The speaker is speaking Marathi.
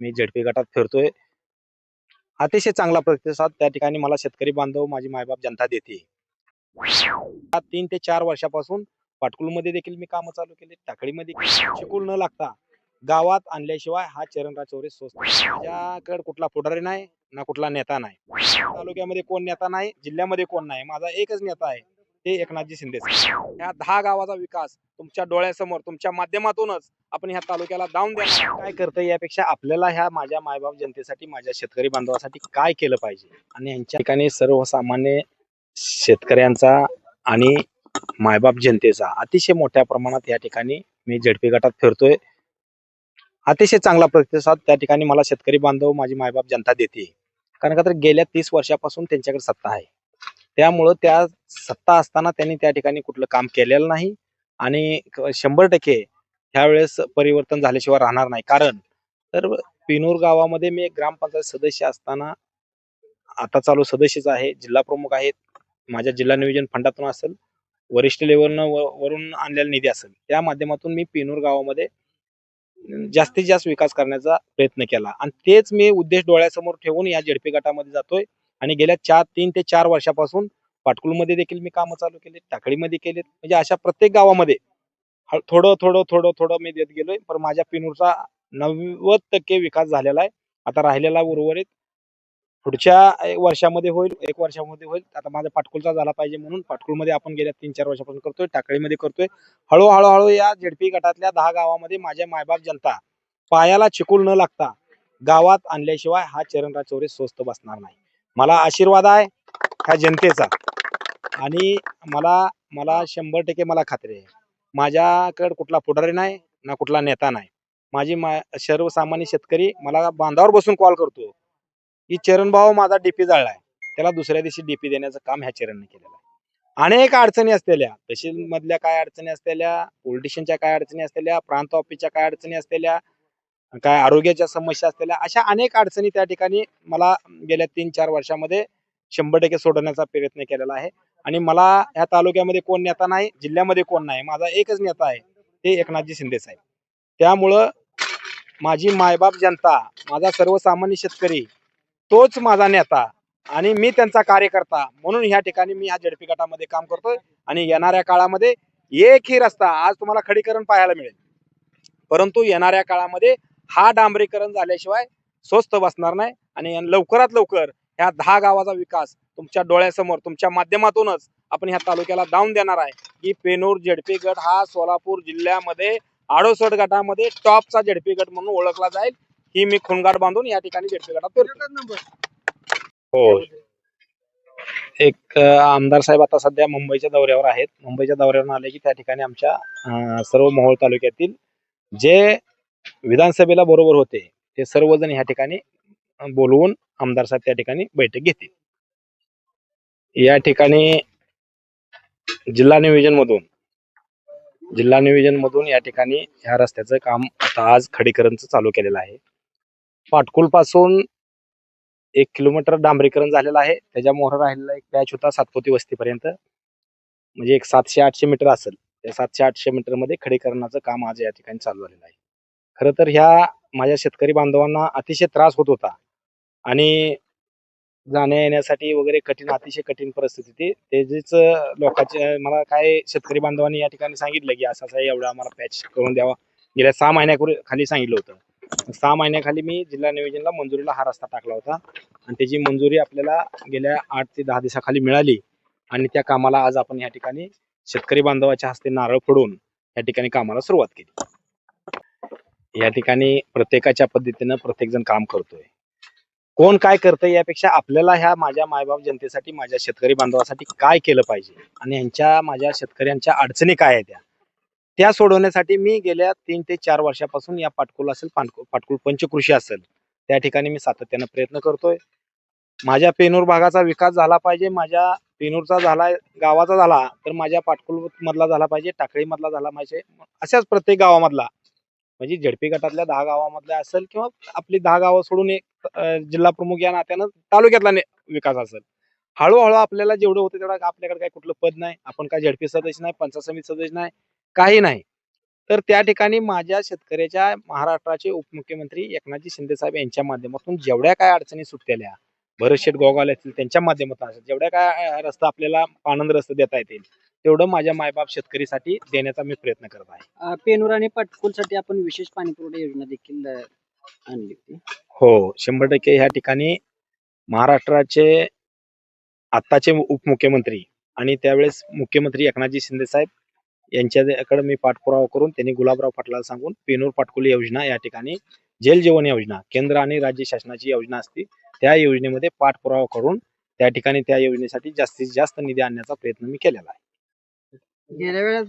मी झेडपी गटात फिरतोय. अतिशय चांगला प्रतिसाद त्या ठिकाणी मला शेतकरी बांधव माझी मायबाप जनता देते. तीन ते चार वर्षापासून पाटकुलमध्ये देखील मी कामं चालू केली टाकळीमध्ये शिकूल न लागता गावात आणल्याशिवाय हा चरणराज चौरे स्वस्त. माझ्याकडे कुठला पुढारी नाही ना कुठला नेता नाही. तालुक्यामध्ये कोण नेता नाही जिल्ह्यामध्ये कोण नाही माझा एकच नेता आहे. ते एकनाथजी शिंदे ह्या दहा गावाचा विकास तुमच्या डोळ्यासमोर तुमच्या माध्यमातूनच आपण ह्या तालुक्याला दावून द्या काय करतं यापेक्षा आपल्याला ह्या माझ्या मायबाप जनतेसाठी माझ्या शेतकरी बांधवासाठी काय केलं पाहिजे? आणि यांच्या ठिकाणी सर्वसामान्य शेतकऱ्यांचा आणि मायबाप जनतेचा अतिशय मोठ्या प्रमाणात या ठिकाणी मी झडपी गटात फिरतोय. अतिशय चांगला प्रतिसाद त्या ठिकाणी मला शेतकरी बांधव माझी मायबाप जनता देते. कारण का तर गेल्या तीस वर्षापासून त्यांच्याकडे सत्ता आहे. त्यामुळं त्या सत्ता असताना त्यांनी त्या ठिकाणी कुठलं काम केलेलं नाही आणि शंभर टक्के ह्यावेळेस परिवर्तन झाल्याशिवाय राहणार नाही. कारण तर पिनूर गावामध्ये मी एक ग्रामपंचायत सदस्य असताना आता चालू सदस्यच आहे जिल्हा प्रमुख आहेत माझ्या जिल्हा नियोजन फंडातून असेल वरिष्ठ लेवलनं वरून आणलेला निधी असेल त्या माध्यमातून मी पिनूर गावामध्ये जास्तीत जास्त विकास करण्याचा प्रयत्न केला. आणि तेच मी उद्देश डोळ्यासमोर ठेवून या झेडपी गटामध्ये जातोय. आणि गेल्या चार तीन ते चार वर्षापासून पाटकुलमध्ये देखील मी कामं चालू केली टाकळीमध्ये केलेत. म्हणजे अशा प्रत्येक गावामध्ये थोडं थोडं थोडं थोडं मी देत गेलोय पण माझ्या पिनूरचा नव्वद टक्के विकास झालेला आहे. आता राहिलेला उर्वरित पुढच्या वर्षामध्ये होईल एक वर्षामध्ये होईल. आता माझा पाटकुलचा झाला पाहिजे म्हणून पाटकुलमध्ये आपण गेल्या तीन चार वर्षापासून करतोय टाकळीमध्ये करतोय. हळूहळू हळू या झेडपी गटातल्या दहा गावामध्ये माझ्या मायबाप जनता पायाला चिकूल न लागता गावात आणल्याशिवाय हा चरणराज चौरे स्वस्त बसणार नाही. मला आशीर्वाद आहे ह्या जनतेचा. आणि मला मला शंभर टक्के मला खात्री आहे. माझ्याकडे कुठला पुढारी नाही ना कुठला नेता नाही. माझी मा सर्वसामान्य शेतकरी मला बांधावर बसून कॉल करतो. की चरणभाऊ माझा डीपी आहे. त्याला दुसऱ्या दिवशी डीपी देण्याचं काम ह्या चरणने केलेलं आहे. अनेक अडचणी असलेल्या तहसील मधल्या काय अडचणी असलेल्या पोलिटिशियनच्या काय अडचणी असलेल्या प्रांत ऑफिसच्या काय अडचणी असलेल्या काय आरोग्याच्या समस्या असलेल्या अशा अनेक अडचणी त्या ठिकाणी मला गेल्या तीन चार वर्षामध्ये शंभर टक्के सोडवण्याचा प्रयत्न केलेला आहे. आणि मला ह्या तालुक्यामध्ये कोण नेता नाही जिल्ह्यामध्ये कोण नाही माझा एकच नेता आहे ते एकनाथजी शिंदे साहेब. त्यामुळं माझी मायबाप जनता माझा सर्वसामान्य शेतकरी तोच माझा नेता आणि मी त्यांचा कार्यकर्ता म्हणून ह्या ठिकाणी मी ह्या झडपी गटामध्ये काम करतोय. आणि येणाऱ्या काळामध्ये एकही रस्ता आज तुम्हाला खडीकरण पाहायला मिळेल. परंतु येणाऱ्या काळामध्ये हा डांबरीकरण झाल्याशिवाय स्वस्त बसणार नाही आणि लवकरात लवकर ह्या दहा गावाचा विकास तुमच्या डोळ्यासमोर तुमच्या माध्यमातूनच आपण ह्या तालुक्याला दावून देणार आहे. की पेनूर झेडपी गट हा सोलापूर जिल्ह्यामध्ये आडोसट गटामध्ये टॉपचा झेडपी गट म्हणून ओळखला जाईल. ही मी खुणगाड बांधून या ठिकाणी झेडपी गटात. हो. एक आमदार साहेब आता सध्या मुंबईच्या दौऱ्यावर आहेत. मुंबईच्या दौऱ्यावरून आले की त्या ठिकाणी आमच्या सर्व मोहोळ तालुक्यातील जे विधानसभेला बरोबर होते. ते सर्वजण ह्या ठिकाणी बोलवून आमदार साहेब त्या ठिकाणी बैठक घेतील. या ठिकाणी जिल्हा नियोजन मधून जिल्हा नियोजन मधून या ठिकाणी ह्या रस्त्याचं काम आता आज खडीकरणचं चालू केलेलं आहे. पाटकुलपासून एक किलोमीटर डांबरीकरण झालेलं आहे. त्याच्या मोहर राहिलेला एक पॅच होता सातपोती वस्तीपर्यंत. म्हणजे एक सातशे आठशे मीटर असेल. त्या सातशे आठशे मीटरमध्ये खडीकरणाचं काम आज या ठिकाणी चालू झालेलं आहे. खरं तर ह्या माझ्या शेतकरी बांधवांना अतिशय त्रास होत होता. आणि जाण्या येण्यासाठी वगैरे कठीण अतिशय कठीण परिस्थिती ती त्याचीच लोकांचे मला काय शेतकरी बांधवांनी या ठिकाणी सांगितलं की असं असं एवढा आम्हाला पॅच करून द्यावा. गेल्या सहा महिन्यापूर्वी खाली सांगितलं होतं. सहा महिन्याखाली मी जिल्हा नियोजनला मंजुरीला हा रस्ता टाकला होता. आणि त्याची मंजुरी आपल्याला गेल्या आठ ते दहा दिवसाखाली मिळाली. आणि त्या कामाला आज आपण या ठिकाणी शेतकरी बांधवाच्या हस्ते नारळ फोडून या ठिकाणी कामाला सुरुवात केली. या ठिकाणी प्रत्येकाच्या पद्धतीनं प्रत्येकजण काम करतोय. कोण काय करतंय यापेक्षा आपल्याला ह्या माझ्या मायबाप जनतेसाठी माझ्या शेतकरी बांधवासाठी काय केलं पाहिजे आणि यांच्या माझ्या शेतकऱ्यांच्या अडचणी काय आहेत त्या त्या सोडवण्यासाठी मी गेल्या तीन ते चार वर्षापासून या पाटकुल असेल पाटकुल पाटकुल पंचकृषी असेल त्या ठिकाणी मी सातत्यानं प्रयत्न करतोय. माझ्या पेनूर भागाचा विकास झाला पाहिजे माझ्या पेनूरचा झाला गावाचा झाला तर माझ्या पाटकुल मधला झाला पाहिजे टाकळी मधला झाला पाहिजे अशाच प्रत्येक गावामधला. म्हणजे झडपी गटातल्या दहा गावामधल्या असेल किंवा आपली दहा गावं सोडून एक जिल्हा प्रमुख या नात्यानं तालुक्यातला विकास असेल. हळूहळू आपल्याला जेवढं होतं तेवढं आपल्याकडे काही कुठलं पद नाही. आपण काय झडपी सदस्य नाही पंचायत समिती सदस्य नाही काही नाही. तर त्या ठिकाणी माझ्या शेतकऱ्याच्या महाराष्ट्राचे उपमुख्यमंत्री एकनाथजी शिंदे साहेब यांच्या माध्यमातून जेवढ्या काय अडचणी सुटलेल्या भरत शेठ गोगावले असतील त्यांच्या माध्यमातून असेल, जेवढ्या काय रस्ता आपल्याला आनंद रस्ता देता येतील तेवढं माझ्या मायबाप शेतकरीसाठी देण्याचा मी प्रयत्न करत आहे. अं, पेनूर आणि पाटकुलसाठी आपण विशेष पाणी पुरवठा योजना देखील अं, आणली होती. हो शंभर टक्के ह्या ठिकाणी महाराष्ट्राचे आत्ताचे उपमुख्यमंत्री आणि त्यावेळेस मुख्यमंत्री एकनाथजी शिंदे साहेब यांच्याकडे मी पाठपुरावा करून त्यांनी गुलाबराव पाटलाला सांगून पेनूर पाटकुली योजना या ठिकाणी जल जीवन योजना केंद्र आणि राज्य शासनाची योजना असते त्या योजनेमध्ये पाठपुरावा करून त्या ठिकाणी त्या योजनेसाठी जास्तीत जास्त निधी आणण्याचा प्रयत्न मी केलेला आहे. गेल्या वेळेस